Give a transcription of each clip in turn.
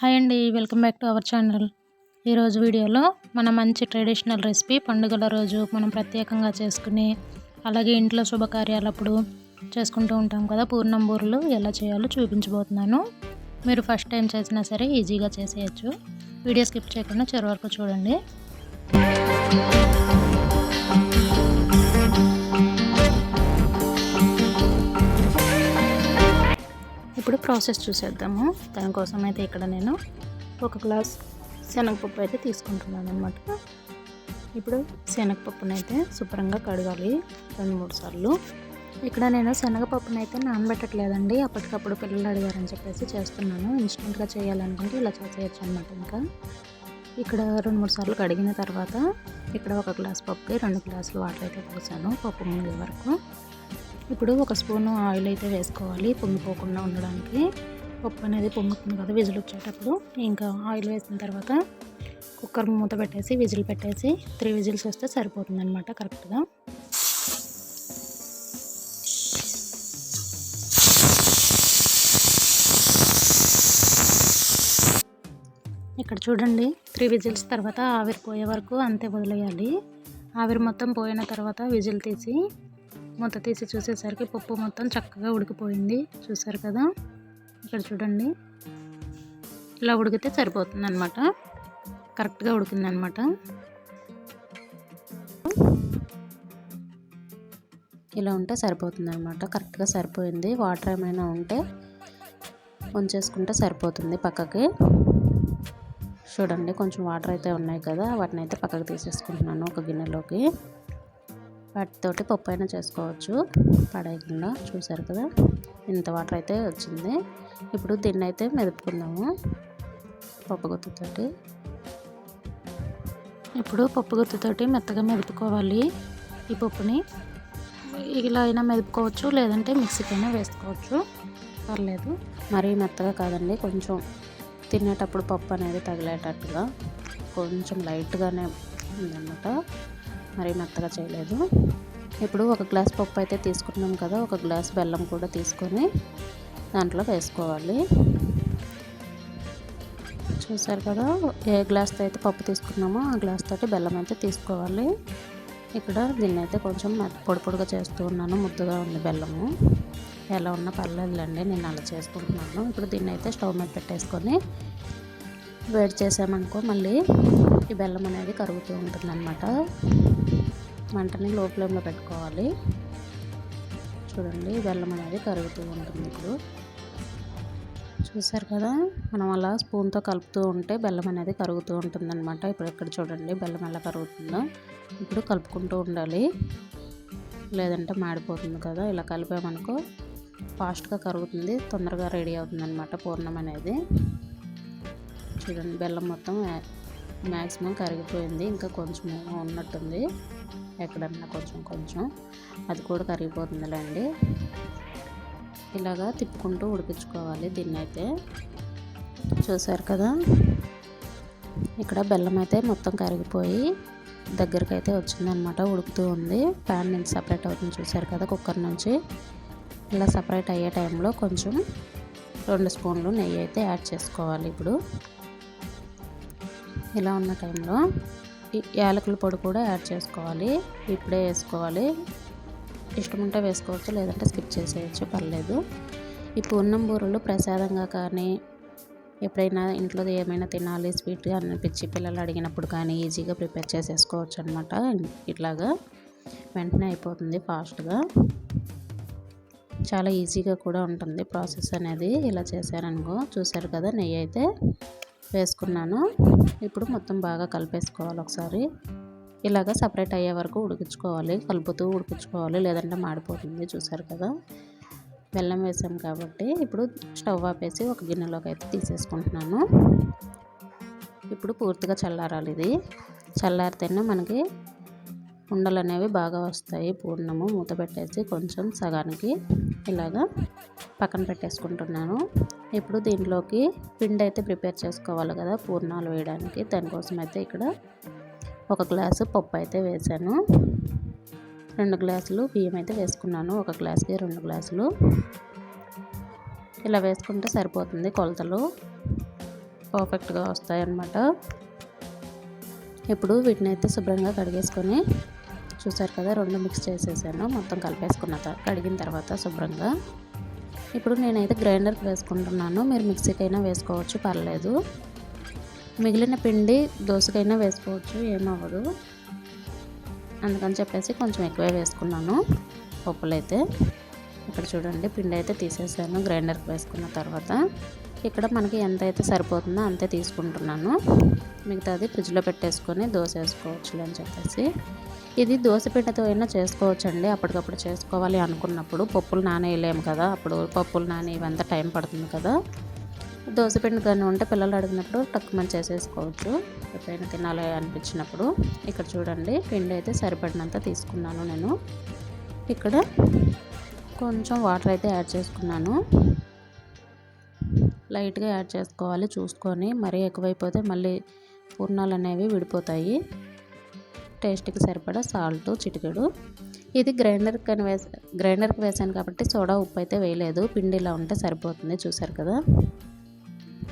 Hi అండి welcome back to our channel. ఈరోజు వీడియోలో మన మంచి ట్రెడిషనల్ రెసిపీ పండుగల రోజు మనం ప్రత్యేకంగా చేసుకుని అలాగే ఇంట్లో శుభకార్యాలప్పుడు చేసుకుంటూ ఉంటాం కదా పూర్ణం బూరెలు ఎలా చేయాలో చూపించబోతున్నాను. మీరు ఫస్ట్ టైం చేసినా సరే ఈజీగా చేసేయచ్చు. వీడియో స్కిప్ చేయకుండా చివరి వరకు చూడండి. ఇప్పుడు ప్రాసెస్ చూసేద్దాము. దానికోసం అయితే ఇక్కడ నేను ఒక గ్లాస్ శనగపప్పు అయితే తీసుకుంటున్నాను అనమాట ఇప్పుడు శనగపప్పునైతే అయితే శుభ్రంగా కడగాలి రెండు మూడు సార్లు. ఇక్కడ నేను శనగపప్పును అయితే నానబెట్టట్లేదండి. అప్పటికప్పుడు పిల్లలు అడిగారని చెప్పేసి చేస్తున్నాను. ఇన్స్టెంట్గా చేయాలనుకుంటే ఇలా చేసేయచ్చు అనమాట ఇంకా. ఇక్కడ రెండు మూడు సార్లు కడిగిన తర్వాత ఇక్కడ ఒక గ్లాస్ పప్పుకి రెండు గ్లాసులు వాటర్ అయితే పోసాను పప్పు మునిగే వరకు. ఇప్పుడు ఒక స్పూన్ ఆయిల్ అయితే వేసుకోవాలి పొంగిపోకుండా ఉండడానికి. పప్పు అనేది పొంగుతుంది కదా విజిల్ వచ్చేటప్పుడు. ఇంకా ఆయిల్ వేసిన తర్వాత కుక్కర్ మూత పెట్టేసి విజిల్ పెట్టేసి త్రీ విజిల్స్ వస్తే సరిపోతుంది అనమాట కరెక్ట్గా. ఇక్కడ చూడండి త్రీ విజిల్స్ తర్వాత ఆవిరి పోయే వరకు అంతే వదిలేయాలి. ఆవిరి మొత్తం పోయిన తర్వాత విజిల్ తీసి మూత తీసి చూసేసరికి పప్పు మొత్తం చక్కగా ఉడికిపోయింది. చూసారు కదా? ఇక్కడ చూడండి. ఇలా ఉడికితే సరిపోతుంది అనమాట కరెక్ట్గా ఉడికిందనమాట ఇలా ఉంటే సరిపోతుంది అనమాట కరెక్ట్గా సరిపోయింది. వాటర్ ఏమైనా ఉంటే ఉంచేసుకుంటే సరిపోతుంది పక్కకి. చూడండి కొంచెం వాటర్ అయితే ఉన్నాయి కదా? వాటిని అయితే పక్కకు తీసేసుకుంటున్నాను ఒక గిన్నెలోకి. వాటితోటి పప్పు అయినా చేసుకోవచ్చు. పడేయకుండా చూసారు కదా? ఇంత వాటర్ అయితే వచ్చింది. ఇప్పుడు దీన్ని అయితే మెదుపుకుందాము పప్పు గుత్తుతోటి. ఇప్పుడు పప్పు గుత్తుతోటి మెత్తగా మెదుపుకోవాలి ఈ పప్పుని. ఇలా అయినా మెదుపుకోవచ్చు లేదంటే మిక్సీకైనా వేసుకోవచ్చు. పర్లేదు. మరీ మెత్తగా కాదండి కొంచెం తినేటప్పుడు పప్పు అనేది తగిలేటట్టుగా కొంచెం లైట్గానే ఉందన్నమాట. మరీ మెత్తగా చేయలేదు. ఇప్పుడు ఒక గ్లాస్ పప్పు అయితే తీసుకున్నాం కదా ఒక గ్లాస్ బెల్లం కూడా తీసుకొని దాంట్లో వేసుకోవాలి. చూసారు కదా ఏ గ్లాస్తో అయితే పప్పు తీసుకున్నామో ఆ గ్లాస్ తోటి బెల్లం అయితే తీసుకోవాలి. ఇక్కడ దీన్ని అయితే కొంచెం పొడి పొడిగా చేస్తూ ఉన్నాను ముద్దుగా ఉంది బెల్లము. ఎలా ఉన్నా పర్లేదులేండి నేను అలా చేసుకుంటున్నాను. ఇప్పుడు దీన్ని అయితే స్టవ్ మీద పెట్టేసుకొని వేడి చేసామనుకో మళ్ళీ ఈ బెల్లం అనేది కరుగుతూ ఉంటుంది అనమాట మంటని లో ఫ్లేమ్లో పెట్టుకోవాలి. చూడండి బెల్లం అనేది కరుగుతూ ఉంటుంది ఇప్పుడు. చూసారు కదా మనం అలా స్పూన్తో కలుపుతూ ఉంటే బెల్లం అనేది కరుగుతూ ఉంటుంది అనమాట ఇప్పుడు ఇక్కడ చూడండి బెల్లం ఎలా కరుగుతుందో. ఇప్పుడు కలుపుకుంటూ ఉండాలి. లేదంటే మాడిపోతుంది కదా ఇలా కలిపామనుకో ఫాస్ట్గా కరుగుతుంది తొందరగా రెడీ అవుతుంది అనమాట పూర్ణం అనేది. చూడండి బెల్లం మొత్తం మ్యాక్సిమం కరిగిపోయింది. ఇంకా కొంచెం ఉన్నట్టుంది. ఎక్కడన్నా కొంచెం కొంచెం. అది కూడా కరిగిపోతుందిలేండి. ఇలాగా తిప్పుకుంటూ ఉడికించుకోవాలి దీన్ని అయితే చూసారు కదా? ఇక్కడ బెల్లం అయితే మొత్తం కరిగిపోయి దగ్గరికి అయితే వచ్చిందనమాట ఉడుకుతూ ఉంది. ప్యాన్ నుంచి సపరేట్ అవుతుంది చూసారు కదా కుక్కర్ నుంచి. ఇలా సపరేట్ అయ్యే టైంలో కొంచెం రెండు స్పూన్లు నెయ్యి అయితే యాడ్ చేసుకోవాలి ఇప్పుడు. ఇలా ఉన్న టైంలో యాలకుల పొడి కూడా యాడ్ చేసుకోవాలి. ఇప్పుడే వేసుకోవాలి. ఇష్టం ఉంటే వేసుకోవచ్చు లేదంటే స్కిప్ చేసేయచ్చు పర్లేదు. ఈ పూర్ణం బూరలు ప్రసాదంగా కానీ ఎప్పుడైనా ఇంట్లో ఏమైనా తినాలి స్వీట్గా అనిపించి పిల్లలు అడిగినప్పుడు కానీ ఈజీగా ప్రిపేర్ చేసేసుకోవచ్చు అనమాట ఇట్లాగా వెంటనే అయిపోతుంది ఫాస్ట్గా. చాలా ఈజీగా కూడా ఉంటుంది ప్రాసెస్ అనేది. ఇలా చేశారనుకో చూశారు కదా నెయ్యి అయితే. వేసుకున్నాను. ఇప్పుడు మొత్తం బాగా కలిపేసుకోవాలి ఒకసారి. ఇలాగ సపరేట్ అయ్యే వరకు ఉడికించుకోవాలి. కలుపుతూ ఉడికించుకోవాలి. లేదంటే మాడిపోతుంది. చూసారు కదా? బెల్లం వేసాం కాబట్టి ఇప్పుడు స్టవ్ ఆపేసి ఒక గిన్నెలోకి అయితే తీసేసుకుంటున్నాను. ఇప్పుడు పూర్తిగా చల్లారాలి ఇది. చల్లారితేనే మనకి ఉండలు అనేవి బాగా వస్తాయి. పూర్ణము మూత పెట్టేసి కొంచెం సగానికి ఇలాగా పక్కన పెట్టేసుకుంటున్నాను. ఇప్పుడు దీంట్లోకి పిండి అయితే ప్రిపేర్ చేసుకోవాలి కదా పూర్ణాలు వేయడానికి. దానికోసం అయితే ఇక్కడ ఒక గ్లాసు పప్పు అయితే వేసాను రెండు గ్లాసులు బియ్యం అయితే వేసుకున్నాను. ఒక గ్లాస్కి రెండు గ్లాసులు. ఇలా వేసుకుంటే సరిపోతుంది కొలతలు. పర్ఫెక్ట్గా వస్తాయి అన్నమాట ఇప్పుడు వీటిని అయితే శుభ్రంగా కడిగేసుకొని చూసారు కదా రెండు మిక్స్ చేసేసాను. మొత్తం కలిపేసుకున్న కడిగిన తర్వాత శుభ్రంగా. ఇప్పుడు నేనైతే గ్రైండర్కి వేసుకుంటున్నాను. మీరు మిక్సీకైనా వేసుకోవచ్చు పర్లేదు. మిగిలిన పిండి దోశకైనా వేసుకోవచ్చు ఏమవ్వదు. అందుకని చెప్పేసి కొంచెం ఎక్కువే వేసుకున్నాను. పప్పులు అయితే ఇక్కడ చూడండి పిండి అయితే తీసేసాను గ్రైండర్కి వేసుకున్న తర్వాత. ఇక్కడ మనకి ఎంత అయితే సరిపోతుందో అంతే తీసుకుంటున్నాను. మిగతాది ఫ్రిడ్జ్లో పెట్టేసుకొని దోశ వేసుకోవచ్చు అని చెప్పేసి. ఇది దోశ పిండితో అయినా చేసుకోవచ్చు అండి అప్పటికప్పుడు చేసుకోవాలి అనుకున్నప్పుడు పప్పులు నానేయలేము కదా. అప్పుడు పప్పులు నానే ఇవంతా టైం పడుతుంది కదా. దోశ పిండి కానీ ఉంటే పిల్లలు అడిగినప్పుడు టక్కుమని చేసేసుకోవచ్చు. ఎప్పుడైనా తినాలి అనిపించినప్పుడు. ఇక్కడ చూడండి పిండి అయితే సరిపడినంత తీసుకున్నాను నేను. ఇక్కడ కొంచెం వాటర్ అయితే యాడ్ చేసుకున్నాను. లైట్గా యాడ్ చేసుకోవాలి చూసుకొని. మరీ ఎక్కువైపోతే మళ్ళీ పూర్ణాలు అనేవి విడిపోతాయి. టేస్ట్కి సరిపడా సాల్ట్ చిటికెడు. ఇది గ్రైండర్కి అని వేసా గ్రైండర్కి వేసాను కాబట్టి సోడా ఉప్పు అయితే వేయలేదు. పిండి ఇలా ఉంటే సరిపోతుంది. చూసారు కదా?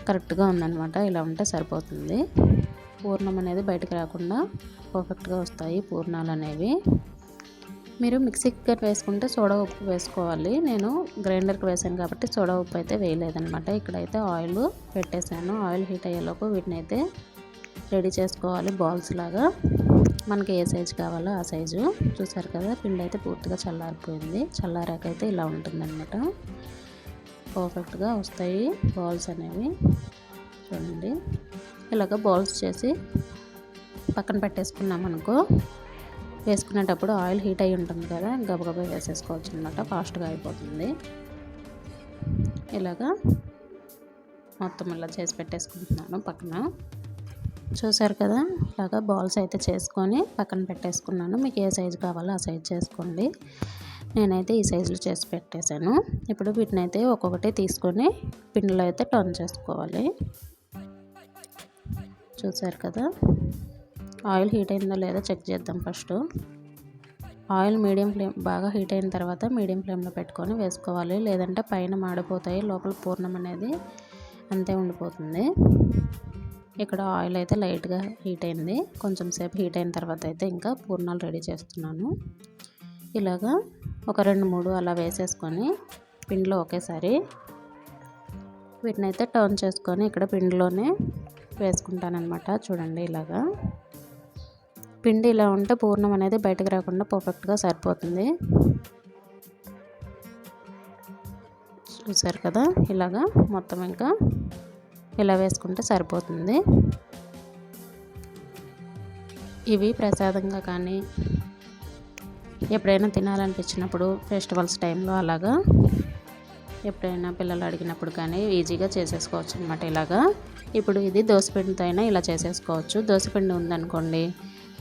కరెక్ట్గా ఉందన్నమాట. ఇలా ఉంటే సరిపోతుంది. పూర్ణం అనేది బయటకు రాకుండా పర్ఫెక్ట్గా వస్తాయి పూర్ణాలు అనేవి. మీరు మిక్సీకి వేసుకుంటే సోడా ఉప్పు వేసుకోవాలి. నేను గ్రైండర్కి వేసాను కాబట్టి సోడా ఉప్పు అయితే వేయలేదనమాట ఇక్కడైతే ఆయిల్ పెట్టేశాను. ఆయిల్ హీట్ అయ్యేలోపు వీటిని అయితే రెడీ చేసుకోవాలి బాల్స్ లాగా. మనకి ఏ సైజు కావాలో ఆ సైజు. చూసారు కదా పిండి అయితే పూర్తిగా చల్లారిపోయింది. చల్లారాకైతే ఇలా ఉంటుందన్నమాట. పర్ఫెక్ట్గా వస్తాయి బాల్స్ అనేవి. చూడండి. ఇలాగ బాల్స్ చేసి పక్కన పెట్టేసుకున్నాం అనుకో వేసుకునేటప్పుడు ఆయిల్ హీట్ అయి ఉంటుంది కదా గబగబా వేసేసుకోవచ్చు అనమాట ఫాస్ట్గా అయిపోతుంది. ఇలాగా మొత్తం ఇలా చేసి పెట్టేసుకుంటున్నాను పక్కన. చూసారు కదా ఇలాగా బాల్స్ అయితే చేసుకొని పక్కన పెట్టేసుకున్నాను. మీకు ఏ సైజు కావాలో ఆ సైజు చేసుకోండి. నేనైతే ఈ సైజులో చేసి పెట్టేశాను. ఇప్పుడు వీటిని అయితే ఒక్కొక్కటి తీసుకొని పిండిలో అయితే టర్న్ చేసుకోవాలి. చూసారు కదా ఆయిల్ హీట్ అయిందో లేదో చెక్ చేద్దాం ఫస్ట్. ఆయిల్ మీడియం ఫ్లేమ్ బాగా హీట్ అయిన తర్వాత మీడియం ఫ్లేమ్లో పెట్టుకొని వేసుకోవాలి. లేదంటే పైన మాడిపోతాయి లోపల పూర్ణం అనేది అంతే ఉండిపోతుంది. ఇక్కడ ఆయిల్ అయితే లైట్గా హీట్ అయింది. కొంచెం సేపు హీట్ అయిన తర్వాత అయితే ఇంకా పూర్ణాలు రెడీ చేస్తున్నాను. ఇలాగా ఒక రెండు మూడు అలా వేసేసుకొని పిండిలో ఒకేసారి వీటిని అయితే టర్న్ చేసుకొని ఇక్కడ పిండిలోనే వేసుకుంటానమాట చూడండి ఇలాగా. పిండి ఇలా ఉంటే పూర్ణం అనేది బయటకు రాకుండా పర్ఫెక్ట్గా సరిపోతుంది. చూసారు కదా? ఇలాగా మొత్తం ఇంకా ఇలా వేసుకుంటే సరిపోతుంది. ఇవి ప్రసాదంగా కానీ ఎప్పుడైనా తినాలనిపించినప్పుడు ఫెస్టివల్స్ టైంలో అలాగా ఎప్పుడైనా పిల్లలు అడిగినప్పుడు కానీ ఈజీగా చేసేసుకోవచ్చు అనమాట ఇలాగా. ఇప్పుడు ఇది దోశపిండితో అయినా ఇలా చేసేసుకోవచ్చు. దోశపిండి ఉందనుకోండి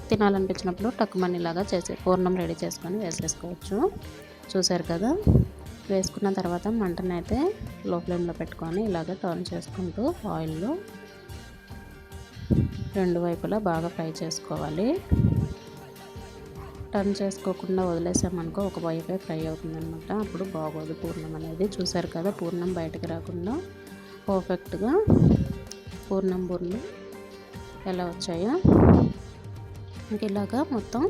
తినాలనిపించినప్పుడు టక్కుమని ఇలాగా చేసి పూర్ణం రెడీ చేసుకొని వేసేసుకోవచ్చు. చూసారు కదా? వేసుకున్న తర్వాత మంటను అయితే లో ఫ్లేమ్లో పెట్టుకొని ఇలాగ టర్న్ చేసుకుంటూ ఆయిల్లో రెండు వైపులా బాగా ఫ్రై చేసుకోవాలి. టర్న్ చేసుకోకుండా వదిలేసామనుకో ఒక వైపే ఫ్రై అవుతుందనమాట అప్పుడు బాగోదు పూర్ణం అనేది. చూసారు కదా? పూర్ణం బయటకు రాకుండా పర్ఫెక్ట్గా పూర్ణం బుర్లు ఎలా వచ్చాయో. ఇంక ఇలాగా మొత్తం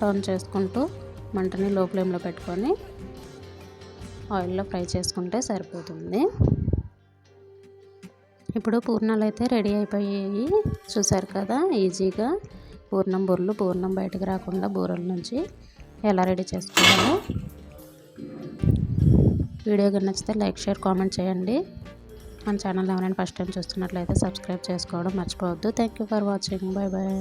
టర్న్ చేసుకుంటూ మంటని లో ఫ్లేమ్లో పెట్టుకొని ఆయిల్లో ఫ్రై చేసుకుంటే సరిపోతుంది. ఇప్పుడు పూర్ణాలు అయితే రెడీ అయిపోయాయి. చూసారు కదా ఈజీగా పూర్ణం బుర్రలు పూర్ణం బయటకు రాకుండా బూరల నుంచి ఎలా రెడీ చేసుకోవాలో. వీడియో నచ్చితే లైక్ షేర్ కామెంట్ చేయండి. మన ఛానల్ ఎవరైనా ఫస్ట్ టైం చూస్తున్నట్లయితే సబ్స్క్రైబ్ చేసుకోవడం మర్చిపోవద్దు. Thank you for watching. Bye bye